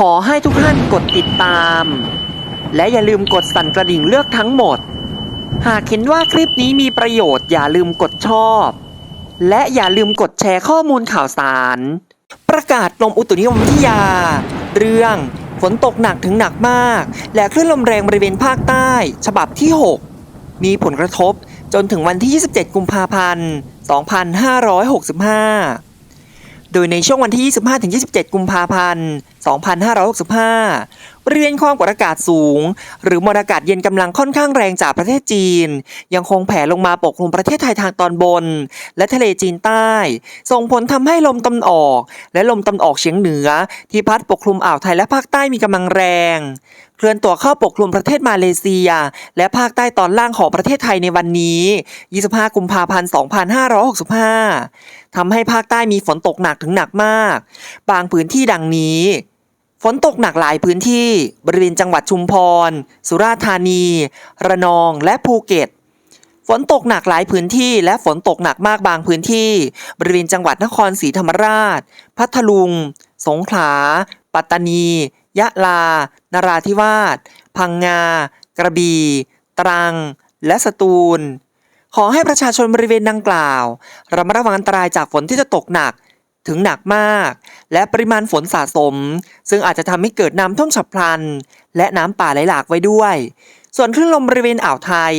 ขอให้ทุกท่านกดติดตาม และอย่าลืมกดสั่นกระดิ่งเลือกทั้งหมด หากเห็นว่าคลิปนี้มีประโยชน์อย่าลืมกดชอบ และอย่าลืมกดแชร์ข้อมูลข่าวสาร ประกาศกรมอุตุนิยมวิทยา เรื่องฝนตกหนักถึงหนักมาก และคลื่นลมแรงบริเวณภาคใต้ ฉบับที่ 6 มีผลกระทบจนถึงวันที่ 27 กุมภาพันธ์ 2565 โดยในช่วงวันที่ 25-27 กุมภาพันธ์ 2565 บริเวณความกดอากาศสูง หรือมวลอากาศเย็นกำลังค่อนข้างแรงจากประเทศจีน ยังคงแผ่ลงมาปกคลุมประเทศไทยทางตอนบน และทะเลจีนใต้ ส่งผลทำให้ลมตะวันออก และลมตะวันออกเฉียงเหนือ ที่พัดปกคลุมอ่าวไทยและภาคใต้มีกำลังแรงเคลื่อนตัวเข้าปกคลุมประเทศมาเลเซีย และภาคใต้ตอนล่างของประเทศไทยในวันนี้ 25 กุมภาพันธ์ 2565 ทำให้ภาคใต้มีฝนตกหนักถึงหนักมาก บางพื้นที่ดังนี้ ฝนตกหนักหลายพื้นที่บริเวณจังหวัดชุมพร สุราษฎร์ธานี ระนองและภูเก็ต ฝนตกหนักหลายพื้นที่ และฝนตกหนักมากบางพื้นที่ บริเวณจังหวัดนครศรีธรรมราช พัทลุง สงขลา ปัตตานี ยะลา นราธิวาส พังงา กระบี่ ตรัง และสตูล ขอให้ประชาชนบริเวณดังกล่าวระมัดระวังอันตรายจากฝนที่จะตกหนัก ถึงหนักมาก และปริมาณฝนสะสม ซึ่งอาจจะทำให้เกิดน้ำท่วมฉับพลัน และน้ำป่าไหลหลากไว้ด้วย ส่วนคลื่นลมบริเวณอ่าวไทย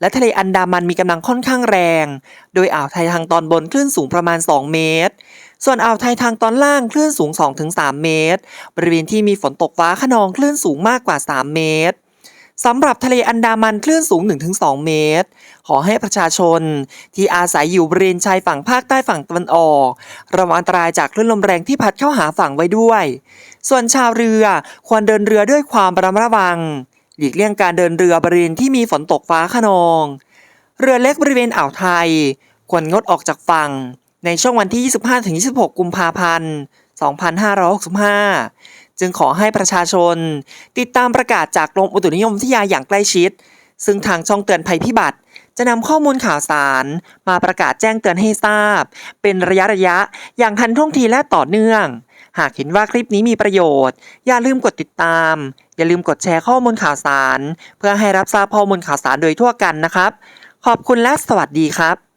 และทะเลอันดามันมีกำลังค่อนข้างแรง โดยอ่าวไทยทางตอนบนคลื่นสูงประมาณ 2 เมตร ส่วนอ่าวไทยทางตอนล่างคลื่นสูง 2-3 เมตร บริเวณที่มีฝนตกฟ้าขนองคลื่นสูงมากกว่า 3 เมตร สำหรับทะเลอันดามันคลื่นสูง 1-2 เมตร ขอให้ประชาชนที่อาศัยอยู่บริเวณชายฝั่งภาคใต้ฝั่งตะวันออก ระวังอันตรายจากคลื่นลมแรงที่พัดเข้าหาฝั่งไว้ด้วย ส่วนชาวเรือควรเดินเรือด้วยความระมัดระวัง หลีกเลี่ยงการเดินเรือบริเวณที่มีฝนตกฟ้าขนอง เรือเล็กบริเวณอ่าวไทย ควรงดออกจากฝั่งในช่วงวันที่ 25-26 กุมภาพันธ์ 2565 จึงขอให้ประชาชน ติดตามประกาศจากกรมอุตุนิยมวิทยาอย่างใกล้ชิด ซึ่งทางช่องเตือนภัยพิบัติ จะนำข้อมูลข่าวสาร มาประกาศแจ้งเตือนให้ทราบ เป็นระยะระยะอย่างทันท่วงทีและต่อเนื่อง หากเห็นว่าคลิปนี้มีประโยชน์ อย่าลืมกดติดตาม อย่าลืมกดแชร์ข้อมูลข่าวสาร เพื่อให้รับทราบข้อมูลข่าวสารโดยทั่วกันนะครับ ขอบคุณและสวัสดีครับ